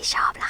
die Schablade.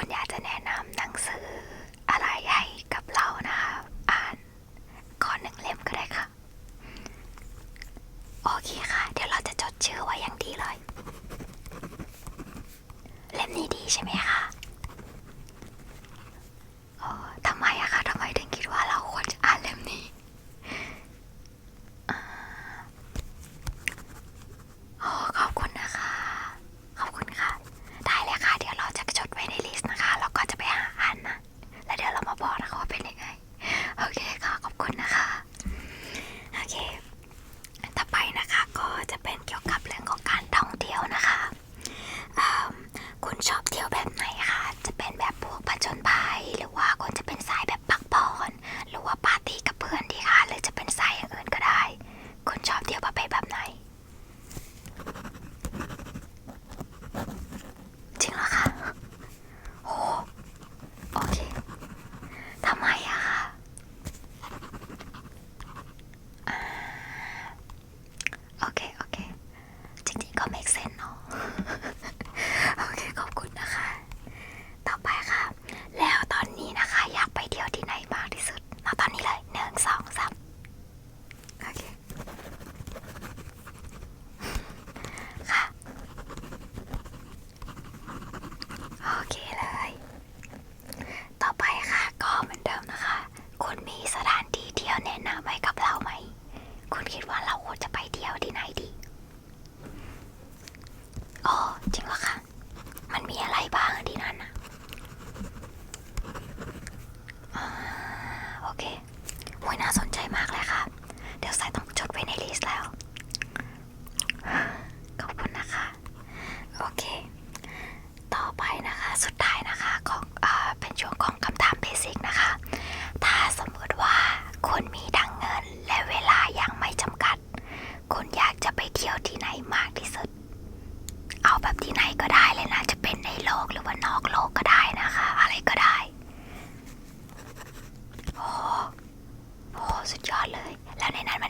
คุอยากจะแนะนำหนังสืออะไรให้กับเรานะคะ อ่านก่อนหนึ่งเล่มก็ได้ค่ะ โอเคค่ะ เดี๋ยวเราจะจดชื่อไว้อย่างดีเลย เล่มนี้ดีใช่ไหมคะ สุดยอดเลย แล้วในนั้นมัน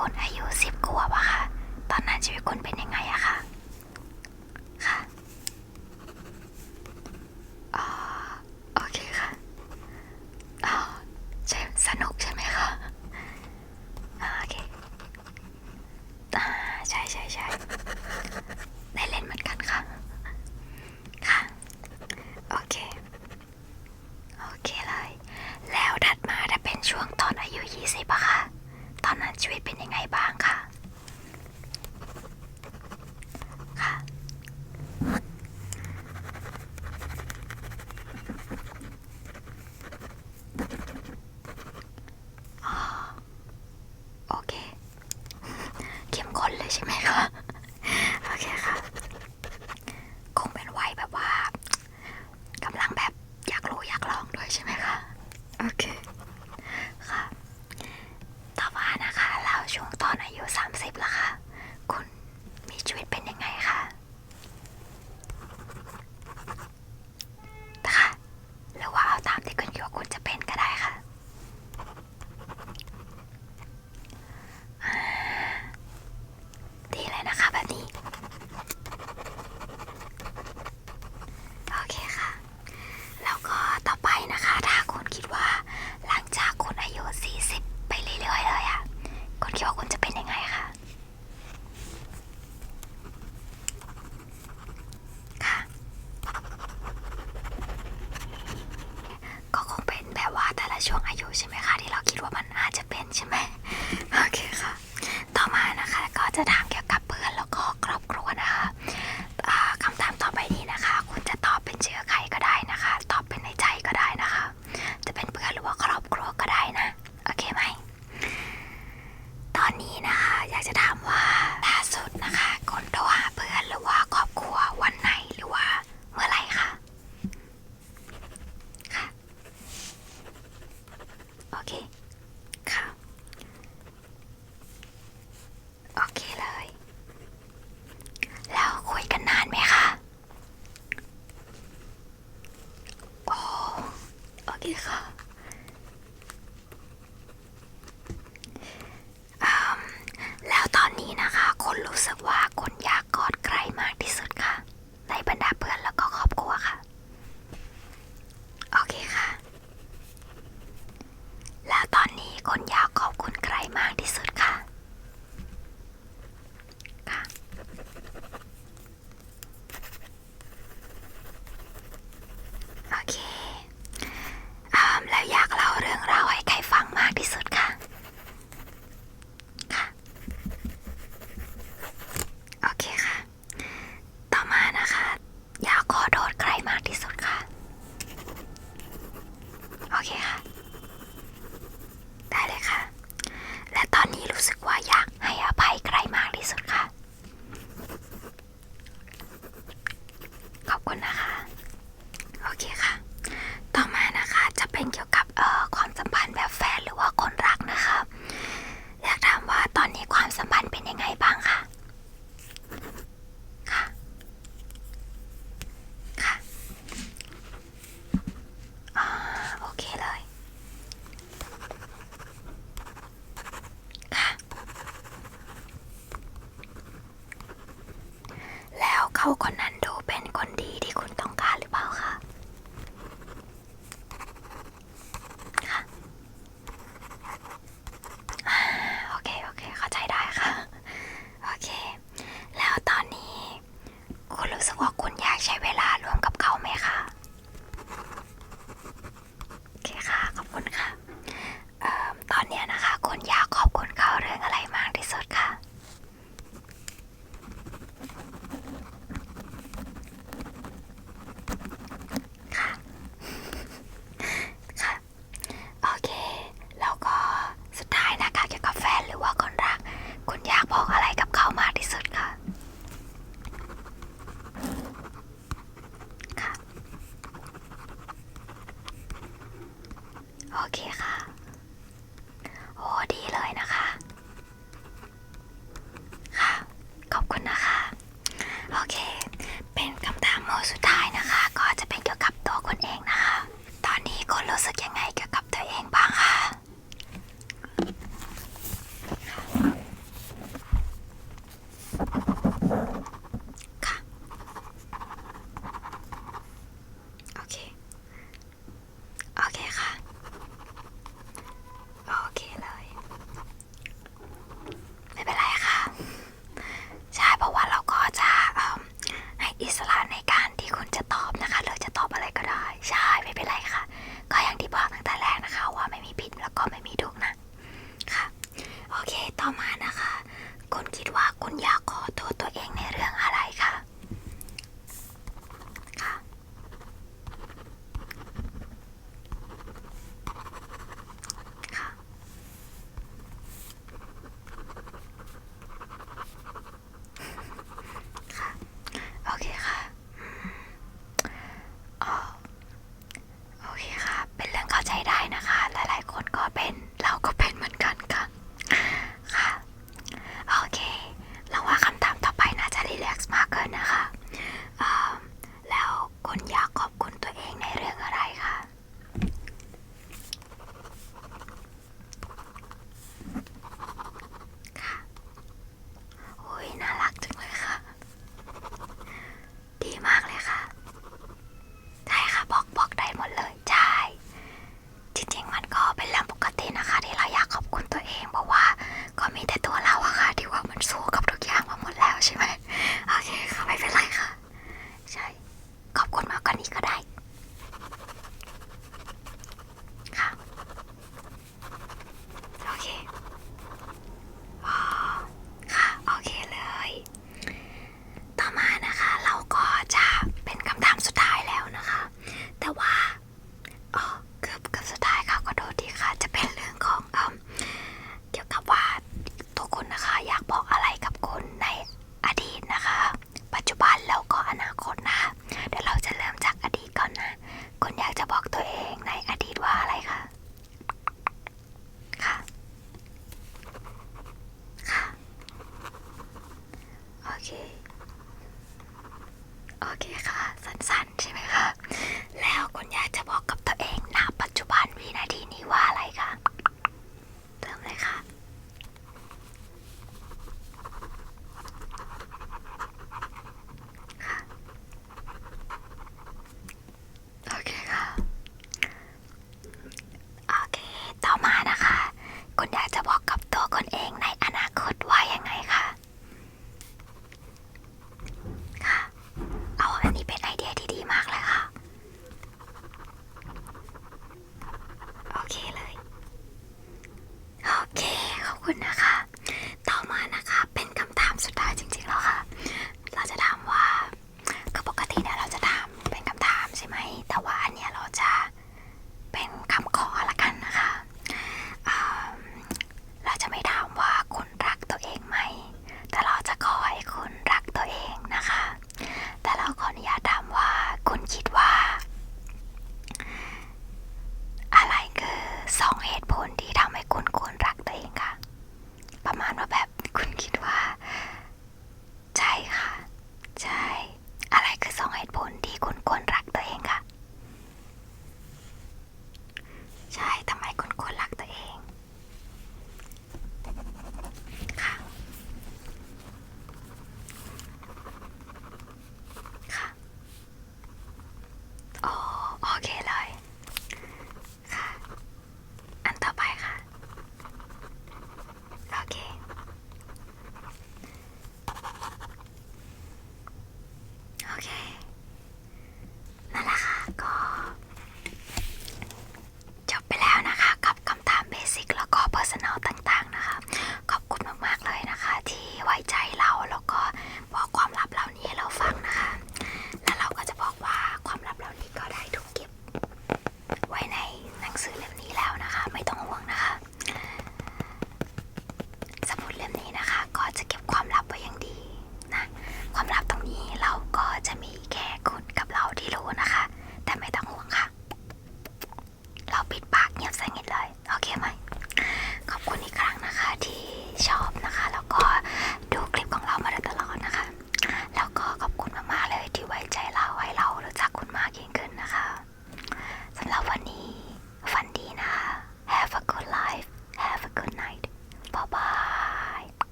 คุณอายุสิบขวบอะค่ะ ตอนนั้นชีวิตคุณเป็นยังไงอะค่ะ เขาคนนั้นดูเป็นคนดีที่คุณต้องการหรือเปล่าคะค่ะอ่าโอเค โอเค เข้าใจได้ค่ะ โอเค แล้วตอนนี้ คุณรู้สึกว่าคุณอยากใช้เวลาร่วมกับเขาไหมคะ โอเคค่ะ ขอบคุณค่ะเอ่อตอนเนี้ยนะคะ คุณอยากขอบคุณเขาเรื่องอะไรมากที่สุดคะ ค่ะ ค่ะ โอเค แล้วก็สุดท้ายนะคะเกี่ยวกับแฟนหรือว่าคนรัก คุณอยากบอกอะไรกับเขามากที่สุดคะค่ะ โอเคค่ะ